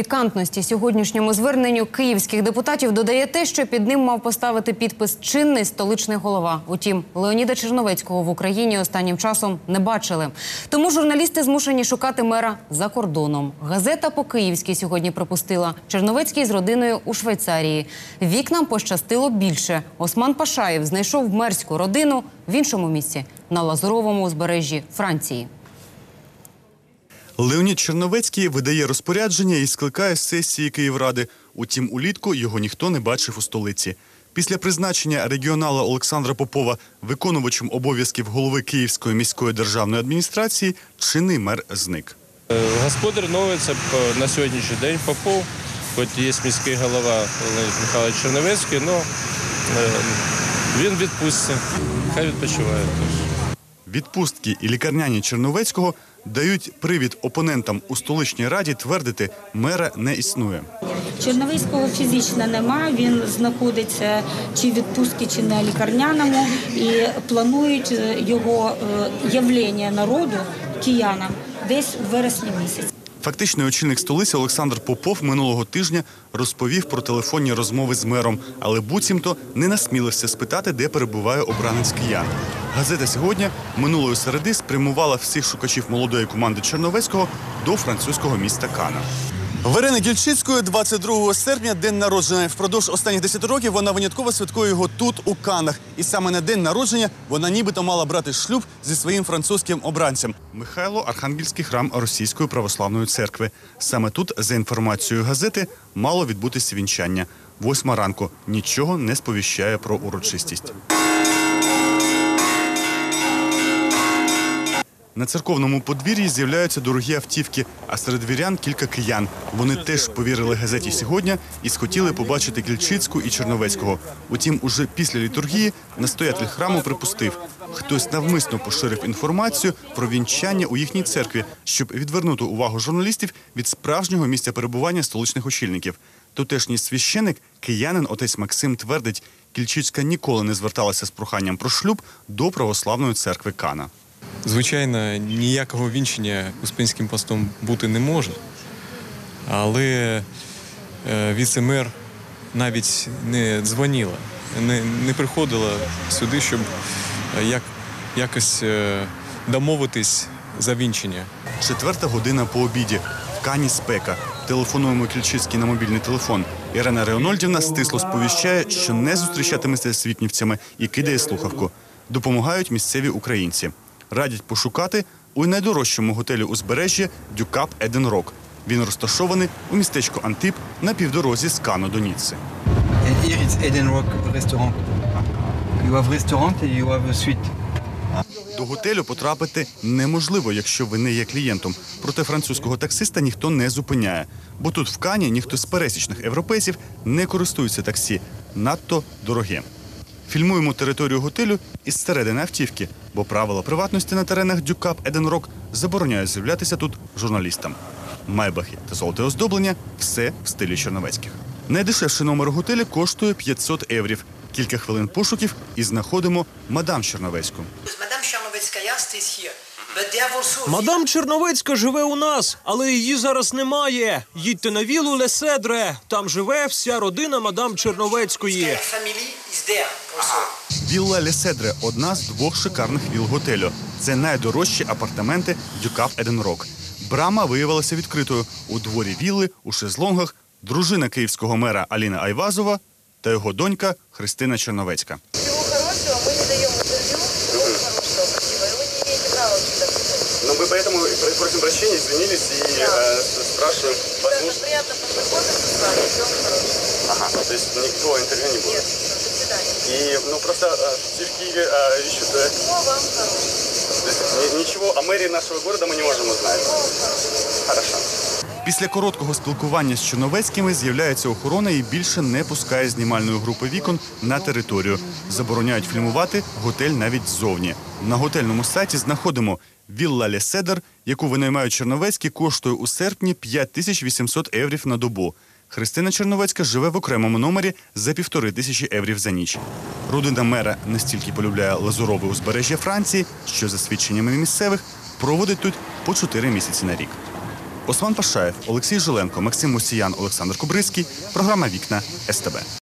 Пікантності сьогоднішньому зверненню київських депутатів додає те, що під ним мав поставити підпис чинний столичний голова. Утім, Леоніда Черновецького в Україні останнім часом не бачили. Тому журналісти змушені шукати мера за кордоном. Газета по київськи сьогодні припустила Черновецький з родиною у Швейцарії. Вікнам пощастило більше. Осман Пашаєв знайшов мерську родину в іншому місці на Лазуровому узбережжі Франції. Леонід Черновецький видає розпорядження і скликає сесії Київради. Утім, улітку його ніхто не бачив у столиці. Після призначення регіонала Олександра Попова виконувачем обов'язків голови Київської міської державної адміністрації чинний мер зник. Е, Господар новий це на сьогоднішній день Попов, хоч є міський голова Михайлович Черновецький, але він відпуститься. Хай відпочиває теж. Відпустки і лікарняні Черновецького дають привід опонентам у столичній раді твердити, мера не існує. Черновицького фізично нема. Він знаходиться чи в відпустці, чи на лікарняному, і планують е, його е, явлення народу киянам десь в вересні місяці. Фактичний очільник столиці Олександр Попов минулого тижня розповів про телефонні розмови з мером, але буцімто не насмілився спитати, де перебуває обранець киян. Газета сьогодні минулої середи спрямувала всіх шукачів молодої команди Черновецького до французького міста Кана. Верени Кільчицької 22 серпня день народження. Впродовж останніх 10 років вона винятково святкує його тут, у Канах. І саме на день народження вона нібито мала брати шлюб зі своїм французьким обранцем. Михайло Архангельський храм Російської православної церкви. Саме тут, за інформацією газети, мало відбутися вінчання. Восьма ранку нічого не сповіщає про урочистість. На церковному подвір'ї з'являються дорогі автівки, а серед вірян кілька киян. Вони теж повірили газеті сьогодні і схотіли побачити Кільчицьку і Черновецького. Утім, уже після літургії настоятель храму припустив, хтось навмисно поширив інформацію про вінчання у їхній церкві, щоб відвернути увагу журналістів від справжнього місця перебування столичних очільників. Тутешній священик, киянин отець Максим твердить, Кільчицька ніколи не зверталася з проханням про шлюб до православної церкви Кана. Звичайно, ніякого вінчення успенським постом бути не може. Але е, віце-мер навіть не дзвонила, не, не приходила сюди, щоб е, як, якось е, домовитись за вінчення. Четверта година по обіді. В Кані спека. Телефонуємо Кільчицький на мобільний телефон. Ірина Реонольдівна стисло сповіщає, що не зустрічатиметься з світнівцями і кидає слухавку. Допомагають місцеві українці. Радять пошукати у найдорожчому готелі узбережжя Дюкап Еден Рок. Він розташований у містечку Антип на півдорозі з Кану до Ніцци. До готелю потрапити неможливо, якщо ви не є клієнтом. Проте французького таксиста ніхто не зупиняє. Бо тут в Кані ніхто з пересічних європейців не користується таксі. Надто дороге. Фільмуємо територію готелю із середини автівки, бо правила приватності на теренах Дюкап Еденрок забороняють з'являтися тут журналістам. Майбахи та золоте оздоблення все в стилі Черновецьких. Найдешевший номер готелі коштує 500 еврів. Кілька хвилин пошуків і знаходимо мадам Черновецьку. Madame Chernovskaya stays here. Мадам Черновецька живе у нас, але її зараз немає. Їдьте на вілу Леседре. Там живе вся родина мадам Черновецької. Вілла Леседре одна з двох шикарних віл готелю. Це найдорожчі апартаменти Дюкап Еден Рок. Брама виявилася відкритою. У дворі вілли, у шезлонгах, дружина київського мера Аліна Айвазова та його донька Христина Черновецька. Поэтому просим прощения, извинились и спрашиваем, Даже приятно познакомиться с вами. Всего хорошего. Ага, то есть никакого интервью не Нет, всё, до свидания. И, ну, просто все в Киеве ищут, Всего вам хорошего. ничего о мэрии нашего города мы не можем узнать. Хорошо. Після короткого спілкування з Черновецькими з'являється охорона і більше не пускає знімальної групи вікон на територію. Забороняють фільмувати готель навіть ззовні. На готельному сайті знаходимо Вілла Леседер, яку винаймають Черновецькі, коштує у серпні 5800 єврів на добу. Христина Черновецька живе в окремому номері за півтори тисячі єврів за ніч. Родина мера настільки полюбляє лазурове узбережжя Франції, що за свідченнями місцевих проводить тут по чотири місяці на рік. Осман Пашаєв, Олексій Жиленко, Максим Мусіян, Олександр Кубрицький. Програма Вікна СТБ.